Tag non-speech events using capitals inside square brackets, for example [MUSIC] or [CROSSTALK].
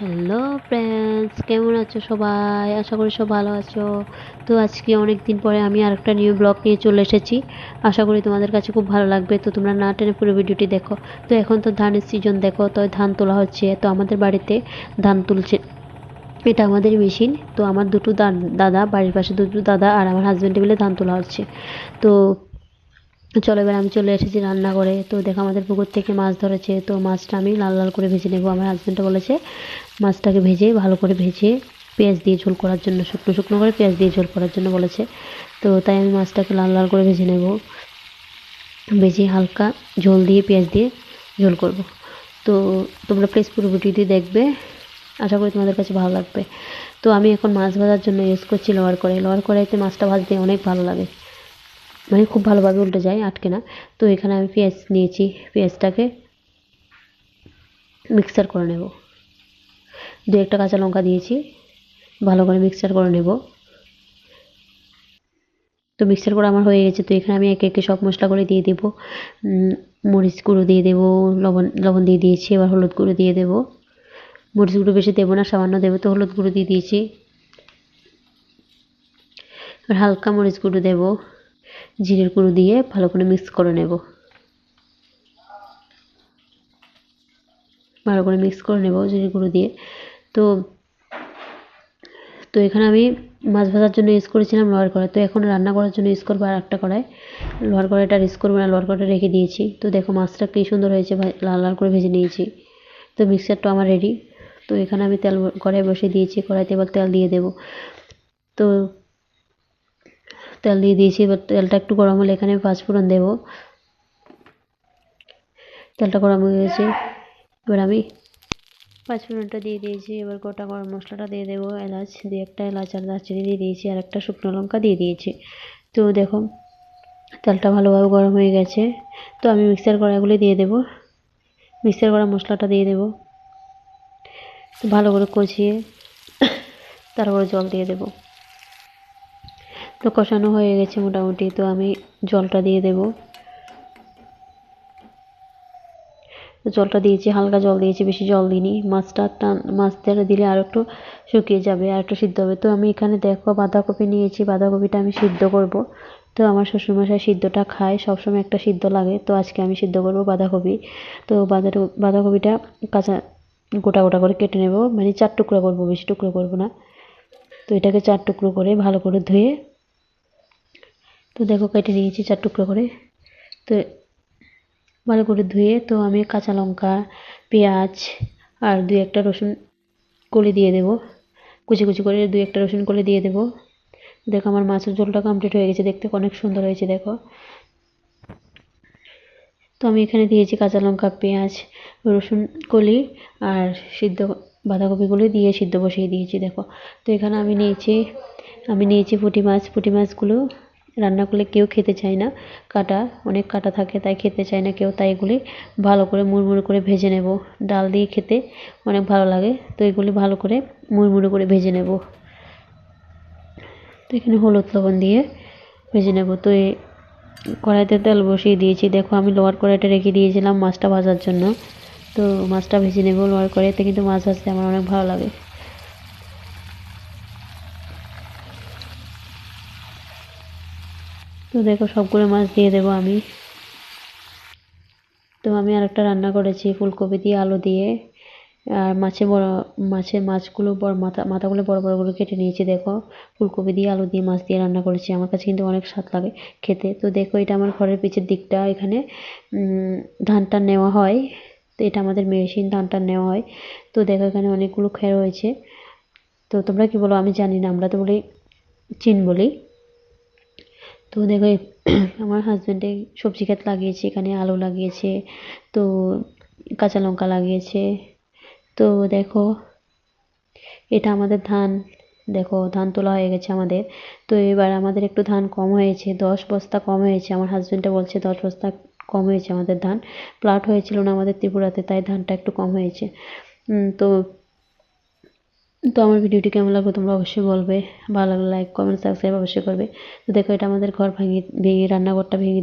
Hello friends কেমন আছো সবাই? আশা করি সব ভালো আছো। তো আজকে অনেক দিন পরে আমি আরেকটা নিউ ব্লগ নিয়ে চলে এসেছি। আশা করি তোমাদের কাছে খুব ভালো লাগবে। তো তোমরা না টেনে পুরো ভিডিওটি দেখো। তো এখন তো ধানের সিজন দেখো, তো ধান তোলা হচ্ছে। তো আমাদের বাড়িতে ধান তুলছে। এটা আমাদের মেশিন তো আমার দুটো দাদা, বাড়ির পাশে দুটো দাদা আর আমার হাজব্যান্ডে মিলে ধান তোলা হচ্ছে। তো চলো এবার আমি চলে এসেছি রান্না করে। তো দেখো আমাদের পুকুর থেকে মাছ ধরেছে, তো মাছটা আমি লাল লাল করে ভেজে নেব। আমার হাজব্যান্ডটা বলেছে, মাছটাকে ভেজে ভালো করে ভেজে পেঁয়াজ দিয়ে ঝোল করার জন্য, শুকনো শুকনো করে পেঁয়াজ দিয়ে ঝোল করার জন্য বলেছে। তো তাই আমি মাছটাকে লাল লাল করে ভেজে নেব। ভেজে হালকা ঝোল দিয়ে পেঁয়াজ দিয়ে ঝোল করব। তো তোমরা প্লিজ পুরো ভিডিওটি দেখবে। আশা করি তোমাদের কাছে ভালো লাগবে। তো আমি এখন মাছ ভাজার জন্য ইউজ করছি লোয়ার কড়াই। লোয়ার কড়াইতে মাছটা ভাজতে অনেক ভালো লাগে। মানে খুব ভালোভাবে উল্টে যায়, আটকে না। তো এখানে আমি পেঁয়াজ নিয়েছি, পেঁয়াজটাকে মিক্সার করে নেব। দু একটা কাঁচা লঙ্কা দিয়েছি, ভালো করে মিক্সার করে নেব। তো মিক্সার করে আমার হয়ে গেছে, তো এখানে আমি একে একে সব মশলা করে দিয়ে দেবো। মরিচ গুঁড়ো দিয়ে দেবো, লবণ লবণ দিয়ে দিয়েছি, এবার হলুদ গুঁড়ো দিয়ে দেবো। মরিচ গুঁড়ো বেশি দেবো না, সামান্য দেবো, তো হলুদ গুঁড়ো দিয়ে দিয়েছি। এবার হালকা মরিচ গুঁড়ো দেবো। জিরের গুঁড়ো দিয়ে ভালো করে মিক্স করে নেব। ভালো করে মিক্স করে নেব জিরের গুঁড়ো দিয়ে। তো তো এখানে আমি মাছ ভাজার জন্য ইউজ করেছিলাম লোহার কড়াই। তো এখন রান্না করার জন্য ইউজ করব আর একটা কড়াই। লোহার কড়াইটা ইউজ করব না, লোহার কড়াইটা রেখে দিয়েছি। তো দেখো মাছটা কী সুন্দর হয়েছে লাল লাল করে ভেজে নিয়েছি। তো মিক্সারটা আমার রেডি তো এখানে আমি তেল কড়াই বসে দিয়েছি, কড়াইতে এবার তেল দিয়ে দেবো। তো তেল দিয়ে দিয়েছি, এবার তেলটা একটু গরম হলে এখানে পাঁচফোড়ন দেব। তেলটা গরম হয়ে গেছে, এবার আমি পাঁচফোড়নটা দিয়ে দিয়েছি, এবার গোটা গরম মশলাটা দিয়ে দেবো, এলাচ দিয়ে একটা, এলাচ আর দারচিনি দিয়ে দিয়েছি, আর একটা শুকনো লঙ্কা দিয়ে দিয়েছি। তো দেখো, তেলটা ভালোভাবে গরম হয়ে গেছে, তো আমি মিক্সার কড়াইগুলি দিয়ে দেবো, মিক্সার করা মশলাটা দিয়ে দেবো। ভালো করে কষিয়ে তারপরে জল দিয়ে দেবো। তো কষানো হয়ে গেছে মোটামুটি, তো আমি জলটা দিয়ে দেব। জলটা দিয়েছি, হালকা জল দিয়েছি, বেশি জল দিইনি। মাছটা টান, মাছটা দিলে আর একটু শুকিয়ে যাবে আর একটু সিদ্ধ হবে। তো আমি এখানে দেখো বাঁধাকপি নিয়েছি, বাঁধাকপিটা আমি সিদ্ধ করব। তো আমার শ্বশুরমশাই সিদ্ধটা খায়, সবসময় একটা সিদ্ধ লাগে। তো আজকে আমি সিদ্ধ করব বাঁধাকপি। তো বাঁধা বাঁধাকপিটা কাঁচা গোটা গোটা করে কেটে নেব। মানে চার টুকরো করব, বেশি টুকরো করব না। তো এটাকে চার টুকরো করে ভালো করে ধুয়ে তো দেখো কেটে নিয়েছি চার টুকরো করে। তো ভালো করে ধুয়ে তো আমি কাঁচা লঙ্কা, পেঁয়াজ আর দুই একটা রসুন কলি দিয়ে দেবো। কুচি কুচি করে দুই একটা রসুন কলি দিয়ে দেবো। দেখো আমার মাছের ঝোলটা কমপ্লিট হয়ে গেছে, দেখতে অনেক সুন্দর হয়েছে, দেখো। তো আমি এখানে দিয়েছি কাঁচা লঙ্কা, পেঁয়াজ, রসুন কলি আর সিদ্ধ বাঁধাকপিগুলি দিয়ে সিদ্ধ বসিয়ে দিয়েছি, দেখো। তো এখানে আমি নিয়েছি আমি নিয়েছি পুঁটি মাছ। পুঁটি মাছগুলো রান্না করলে কেউ খেতে চায় না। কাটা, অনেক কাটা থাকে, তাই খেতে চায় না কেউ, তাই এগুলি ভালো করে মুড়মুড়ে করে ভেজে নেব। ডাল দিয়ে খেতে অনেক ভালো লাগে, তো এগুলি ভালো করে মুড়মুড়ে করে ভেজে নেব। তো এখানে হলুদ লবণ দিয়ে ভেজে নেব। তো এই কড়াইতে তেল বসিয়ে দিয়েছি। দেখো আমি লোয়ার কড়াইটা রেখে দিয়েছিলাম মাছটা ভাজার জন্য। তো মাছটা ভেজে নেব লোয়ার কড়াইতে, কিন্তু মাছ ভাজতে আমার অনেক ভালো লাগে। তো দেখো সবগুলো মাছ দিয়ে দেবো আমি। তো আমি আরেকটা রান্না করেছি, ফুলকপি দিয়ে, আলু দিয়ে। আর মাছে বড় মাছের মাছগুলো বড়, মাথা, মাথাগুলো বড় বড় করে কেটে নিয়েছি, দেখো। ফুলকপি দিয়ে, আলু দিয়ে মাছ দিয়ে রান্না করেছি। আমার কাছে কিন্তু অনেক স্বাদ লাগে খেতে। তো দেখো, এটা আমার ঘরের পিছের দিকটা। এখানে ধান টান নেওয়া হয়। তো এটা আমাদের মেশিন ধান টান নেওয়া হয়। তো দেখো, এখানে অনেকগুলো খের হয়েছে তো তোমরা কি বলো? আমি জানি না, আমরা তো বলি, চিন বলি। তো দেখো [CLEARS THROAT] আমার হাজব্যান্ডে সবজি ক্ষেত লাগিয়েছে, এখানে আলু লাগিয়েছে, তো কাঁচা লঙ্কা লাগিয়েছে। তো দেখো, এটা আমাদের ধান। দেখো, ধান তোলা হয়ে গেছে আমাদের। তো এবার আমাদের একটু ধান কম হয়েছে, দশ বস্তা কম হয়েছে। আমার হাজব্যান্ডটা বলছে দশ বস্তা কম হয়েছে আমাদের ধান। প্লাট হয়েছিল না আমাদের ত্রিপুরাতে, তাই ধানটা একটু কম হয়েছে। তো তো আমার ভিডিওটি কেমন লাগল তোমরা অবশ্যই বলবে। ভালো লাগলে লাইক কমেন্ট সাবস্ক্রাইব অবশ্যই করবে। তো দেখো, এটা আমাদের ঘর ভেঙে ভেঙে, রান্নাঘরটা ভেঙে